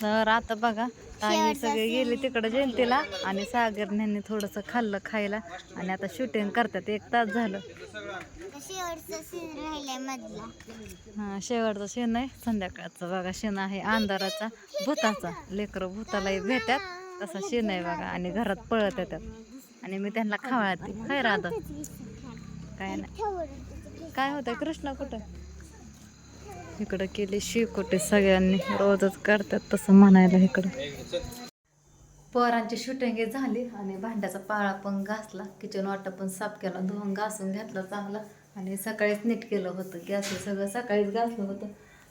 तर आता बघा. ताई सगळे गेले तिकडे जयंतीला आणि सागर यांनी थोडंसं खाल्लं खायला. आणि आता शूटिंग करतात. एक तास झालं. हा शेवटचा शेण आहे. संध्याकाळचा बघा शेण आहे. अंधाराचा भूताचा. लेकरं भूतालाही भेटतात. तसा शेण आहे बघा. आणि घरात पळत येतात. आणि मी त्यांना खावळते. काय राधा काय नाही. काय होतंय? कृष्ण कुठं? इकडं केली शिकोटे सगळ्यांनी. रोजच करतात तसं म्हणायला इकडं. पोरांची शूटिंग झाली आणि भांड्याचा पाळा पण घासला. किचन वाटा पण साफ केला. धुवून घासून घेतला चांगला. आणि सकाळीच नीट केलं होतं. गॅस सगळं सकाळीच घासलं होतं.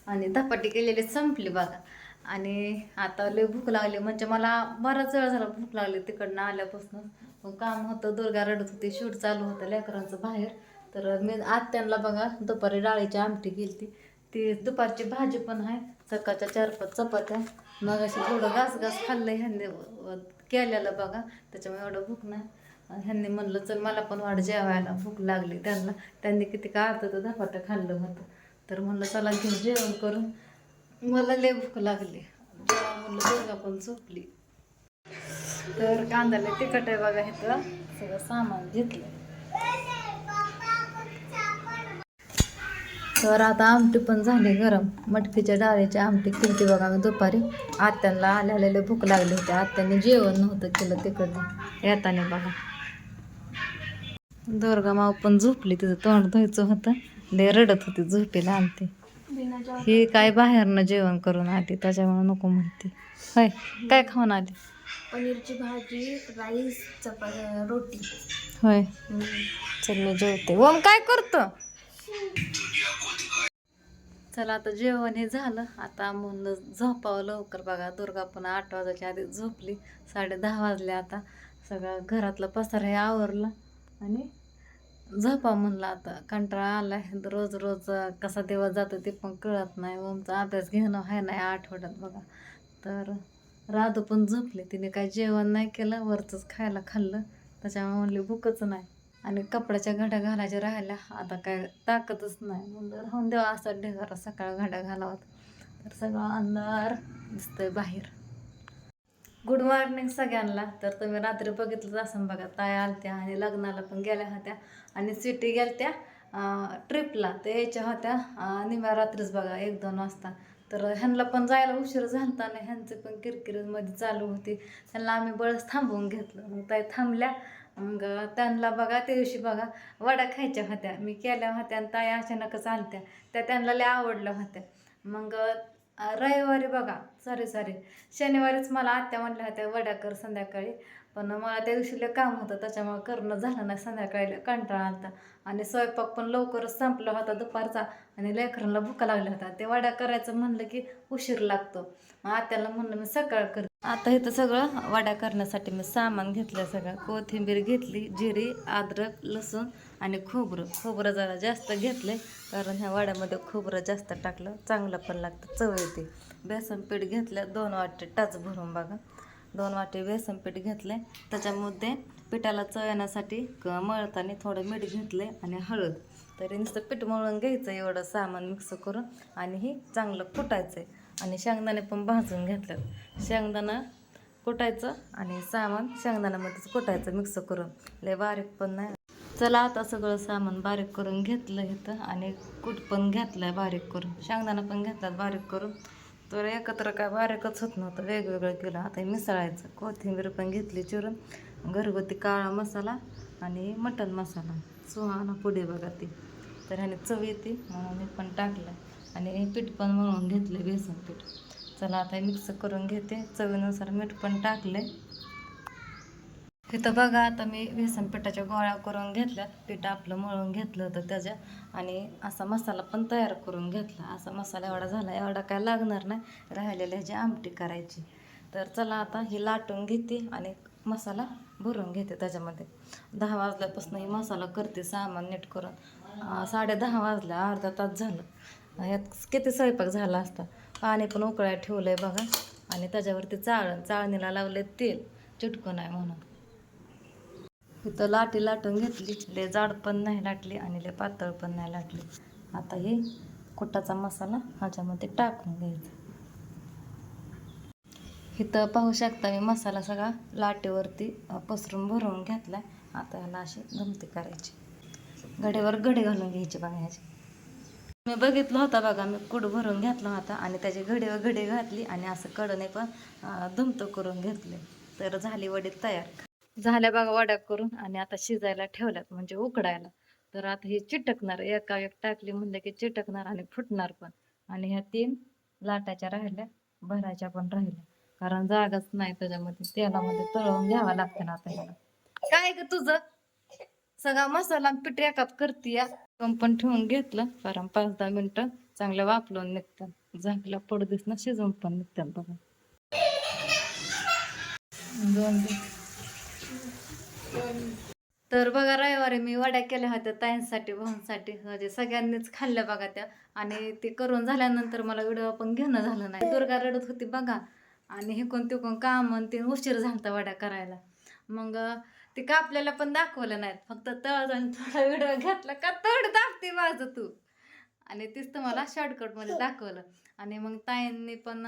आणि धपाटी केलेली संपली बघा. आणि आता लय भूक लागली. म्हणजे मला बराच वेळ झाला भूक लागली तिकडनं आल्यापासून. मग काम होतं. दुर्गा रडत होती. शूट चालू होतं. लेकरांचं बाहेर. तर मी आत्यांना बघा दुपारी डाळीची आमटी केली ती दुपारची भाजी पण आहे सकाळच्या चार पाच चपात्या. मग अशी थोडं घास घास खाल्लं ह्यांनी केल्याला बघा त्याच्यामुळे एवढं भूक नाही. ह्यांनी म्हणलं चल मला पण वाढ जेवायला भूक लागली त्यांना. त्यांनी किती का अर्ध तर धपाटं खाल्लं होतं. तर म्हणलं चला घेऊन जेवण करून. मला लय भूक लागली. जेव्हा म्हणलं दुर्गा पण झोपली. तर कांद्याला तिखट आहे बघा इथं सगळं सामान घेतलं. तर आता आमटी पण झाली गरम. मटकीच्या डाळीची आमटी केली बघा मी दुपारी. आत्यांना आल्याला भूक लागली होती. आत्याने जेवण नव्हतं केलं तिकडनं. येताना बघा. दुर्गा माव पण झोपली. तिचं तोंड धुवायचं होतं. लय रडत होती झोपेला आमटी. ही काय बाहेरनं जेवण करून आली. त्याच्यामुळे नको म्हणते. होय काय खाऊन आली? पनीरची भाजी राईस चपाती रोटी. होय. चल मी जेवते. ओम काय करतो? चला आता जेवण हे झालं. आता म्हणलं झोपावं लवकर बघा. दुर्गा पण आठ वाजायच्या आधी झोपली. साडे दहा वाजले आता. सगळं घरातलं पसार हे आवरलं. आणि झोपा म्हणलं आता. कंटाळा आलाय. रोज रोज कसा दिवस जातो ते पण कळत नाही. ओमचा अभ्यास घेणं आहे नाही आठवड्यात बघा. तर राधू पण झोपले. तिने काय जेवण नाही केलं. वरचंच खायला खाल्लं. त्याच्यामुळे म्हणली भूकच नाही. आणि कपड्याच्या घड्या घालायच्या राहिल्या. आता काय ताकदच नाही. म्हणलं राहून देवा असा ढेगारा सकाळ घड्या घालावात. तर सगळं अंधार दिसतंय बाहेर. गुड मॉर्निंग सगळ्यांना. तर तुम्ही रात्री बघितलंच असं बघा ताया आलत्या आणि लग्नाला पण गेल्या होत्या. आणि सिटी गेलत्या ट्रिपला ते यायच्या होत्या निम्या रात्रीच बघा एक दोन वाजता. तर ह्यांना पण जायला उशीर झाला आणि ह्यांचे पण किरकिरीमध्ये चालू होती. त्यांना आम्ही बळच थांबवून घेतलं. मग ताई थांबल्या. मग त्यांना बघा त्या दिवशी बघा वडा खायच्या होत्या. मी केल्या होत्या आणि ताई अचानकच आलत्या त्या त्यांना लय आवडल्या होत्या मग रविवारी बघा सॉरी सॉरी शनिवारीच मला आत्या म्हटल्या होत्या वड्या कर संध्याकाळी. पण मला त्या दिवशीला काम होतं त्याच्यामुळे करणं झालं नाही संध्याकाळी कंटाळा आलता. आणि स्वयंपाक पण लवकरच संपला होता दुपारचा आणि लेकरांना भुका लागल्या होत्या. ते वड्या करायचं म्हणलं की उशीर लागतो. मग आत्याला म्हणलं मी सकाळ कर आता इथं सगळं वड्या करण्यासाठी मी सामान घेतलं सगळं. कोथिंबीर घेतली जिरी अद्रक लसूण आणि खोबरं. खोबरं जरा जास्त घेतले कारण ह्या वड्यामध्ये खोबरं जास्त टाकलं चांगलं पण लागतं चव येते. बेसन पीठ घेतलं दोन वाटे टाच भरून बघा. दोन वाटे बेसन पीठ घेतले त्याच्यामध्ये पिठाला चव येण्यासाठी क- मळताना थोडं मीठ घेतले आणि हळद. तरी नुसतं पीठ मळून घ्यायचं एवढं सामान मिक्स करून आणि हे चांगलं कुटायचं आहे आणि शेंगदाणे पण भाजून घेतलं शेंगदाणा कुटायचं आणि सामान शेंगदाण्यामध्येच कुटायचं मिक्स करून. लय बारीक पण नाही. चला आता सगळं सामान बारीक करून घेतलं इथं आणि कूट पण घेतलं बारीक करून. शेंगदाणा पण घेतलात बारीक करून. तर एकत्र काय बारीकच होत नव्हतं वेगवेगळं केलं. आता हे मिसळायचं. कोथिंबीर पण घेतली चिरून घरगुती काळा मसाला आणि मटण मसाला. सुहाना पुढे बघा ती. तर ह्याने चव येते म्हणून मी पण टाकलं. आणि पीठ पण म्हणून घेतलं बेसन पीठ. चला आता मिक्स करून घेते. चवीनुसार मीठ पण टाकले इथं बघा आता मी बेसन पिठाच्या गोळ्या करून घेतल्यात पीठ आपलं मळून घेतलं होतं त्याच्या. आणि असा मसाला पण तयार करून घेतला. असा मसाला एवढा झाला एवढा काय लागणार नाही. राहिलेल्या ह्याची आमटी करायची. तर चला आता ही लाटून घेते आणि मसाला भरून घेते त्याच्यामध्ये. दहा वाजल्यापासून ही मसाला करते सामान नीट करून. साडे दहा वाजल्या अर्धा तास झालं. यात किती स्वयंपाक झाला असता. पाणी पण उकळायला ठेवलं आहे बघा. आणि त्याच्यावरती चाळण चाळणीला लावले तेल. चिटकून आहे म्हणून. इथं लाटी लाटून घेतली. लय जाड पण नाही लाटली आणि लय पातळ पण नाही लाटली. आता हे कुटाचा मसाला ह्याच्यामध्ये टाकून घ्यायचा. इथं पाहू शकता मी मसाला सगळा लाटेवरती पसरून भरवून घेतला आता ह्याला अशी गमती करायची. गडेवर गडे घालून घ्यायची बघा ह्याची. मी बघितलं होता बघा मी कुड भरून घेतला होता आणि त्याचे घडेवर घडे घातली आणि असं कडने पण अ, दुमतं करून घेतले. तर झाली वडी तयार. झाल्या बघा वड्या करून आणि आता शिजायला ठेवल्यात म्हणजे उकडायला. तर आता हे चिटकणार एका एक टाकली म्हणलं की चिटकणार आणि फुटणार पण. आणि ह्या तीन लाटाच्या राहिल्या भरायच्या पण राहिल्या. कारण जागाच नाही त्याच्यामध्ये तेलामध्ये तळवून घ्यावा लागतं ना आता ह्याला. काय ग तुझं? सगळा मसाला पिठ एकात करते या. पण ठेवून घेतलं कारण पाच दहा मिनिटं चांगलं वापरून निघतात झाकला पडदीस ना शिजवून पण निघतात बघा. दोन दिवस तर बघा रविवारी मी वड्या केल्या होत्या ताईंसाठी भाऊंसाठी. म्हणजे सगळ्यांनीच खाल्ल्या बघा त्या. आणि ते करून झाल्यानंतर मला व्हिडिओ पण घेणं झालं नाही. दुर्गा रडत होती बघा. आणि हे कोण ते कोण काम आणि ते उशीर झालता वड्या करायला. मग ते का आपल्याला पण दाखवलं नाहीत. फक्त तळ आणि थोडा व्हिडिओ घेतला. का तड दाखते माझं तू? आणि तीच तुम्हाला शॉर्टकटमध्ये दाखवलं. आणि मग ताईंनी पण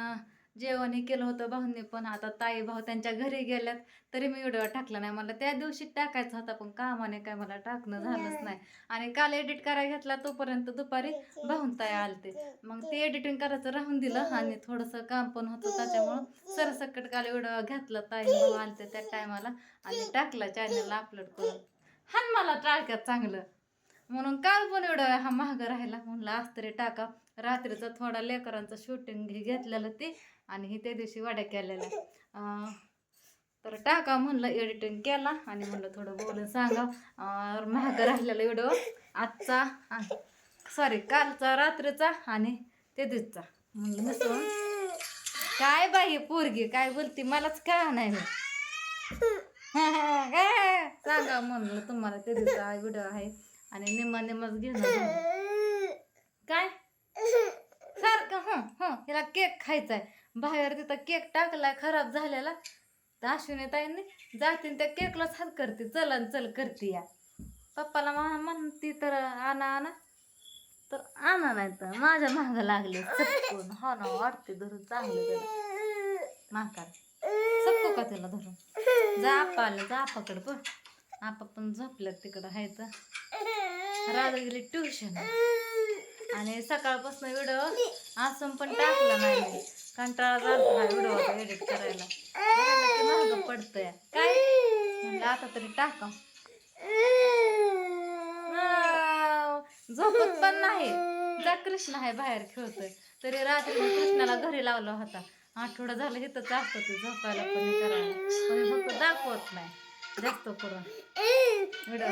अं, जेवण हे केलं होतं भाऊंनी पण. आता ताई भाऊ त्यांच्या घरी गेल्यात तरी मी व्हिडिओ टाकला नाही. मला त्या दिवशी टाकायचा होता पण कामाने काय मला टाकणं झालंच नाही. आणि काल एडिट करायला घेतला तोपर्यंत दुपारी भाऊन ताई आलते. मग ते एडिटिंग करायचं राहून दिलं आणि थोडंसं काम पण होतं त्याच्यामुळं सरसकट काल व्हिडिओ घेतला ताई भाऊ आलते त्या टायमाला आणि टाकला चॅनलला अपलोड करून. हान मला टाळक्यात चांगलं. म्हणून काल पण एवढं हा महाग राहिला. म्हणलं आज तरी टाका. रात्रीचं थोडा लेकरांचं शूटिंग घेतलेलं ते. आणि हे त्या दिवशी वाड्या केलेल्या. तर टाका म्हणलं एडिटिंग केला आणि म्हणलं थोडं बोलून सांगा. महाग राहिलेला व्हिडिओ आजचा सॉरी कालचा रात्रीचा आणि ते दिवसचा. म्हणलं मिसळून. काय बाई पोरगी काय बोलती मलाच काय नाही काय सांगा म्हणलं तुम्हाला ते दिवसा व्हिडिओ आहे. आणि निम्मा निम्माच घेऊन काय? सारखं हं हं हिला केक खायचा आहे बाहेर तिथं केक टाकलाय खराब झालेला. तर अश्विनी ताईंनी जातीन त्या केकलाच हात करते चल आणि चल करते या. पप्पाला मा- म्हणती तर आणा आणा. तर आणा नाही तर माझ्या मागं लागले चपकून. हो ना वाटते धरून चांगलं त्याला. माकार. चपकू का त्याला धरून? जा आपा आले जा आपाकडं पण आपा पण झोपल्यात तिकडं आहे तर. राजा गेली ट्युशन आणि सकाळपासून व्हिडिओ असं पण टाकला नाही. कंटाळा झाला हा व्हिडिओ एडिट करायला. महाग पडतंय. काय? म्हणलं आता तरी टाका. झोपत पण नाही. जा कृष्ण आहे बाहेर खेळतोय. तरी रात्री कृष्णाला घरी लावला होता. आठवडा हे तर जातं ते झोपायला पण करायला. पण फक्त दाखवत नाही. जास्त करून. व्हिडिओ